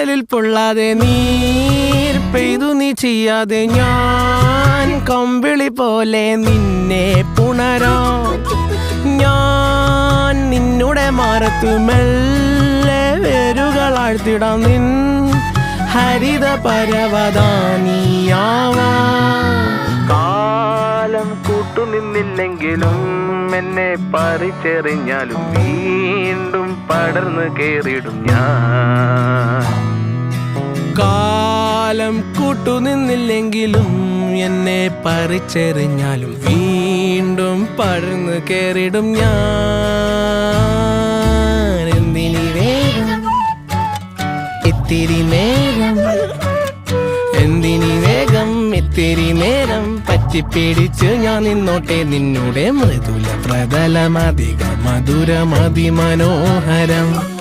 കടലിൽ പൊള്ളാതെ നീർ പെയ്തു നീ ചെയ്യാതെ ഞാൻ കമ്പിളി പോലെ നിന്നെ പുണരോ. ഞാൻ നിന്നുടെ മാറത്തു മെല്ലെ വേരുകളാഴ്ത്തിടാം നിൻ ഹരിത പരവതാനിയാവാ. കാലം കൂട്ടുനിന്നില്ലെങ്കിലും എന്നെ പറിച്ചെറിഞ്ഞാലും വീണ്ടും പടർന്നു കേറിടും ഞാൻ. കാലം കൂട്ടുനിന്നില്ലെങ്കിലും എന്നെ പറിച്ചെറിഞ്ഞാലും വീണ്ടും പഴന്നു കേറിടും ഞാൻ. എന്തിനി വേഗം? ഇത്തിരി നേരം. എന്തിനി വേഗം? ഇത്തിരി നേരം. പറ്റിപ്പിടിച്ച് ഞാൻ നിന്നോട്ടെ നിന്നുടെ മൃദുല പ്രതലമധിക മധുരമതി മനോഹരം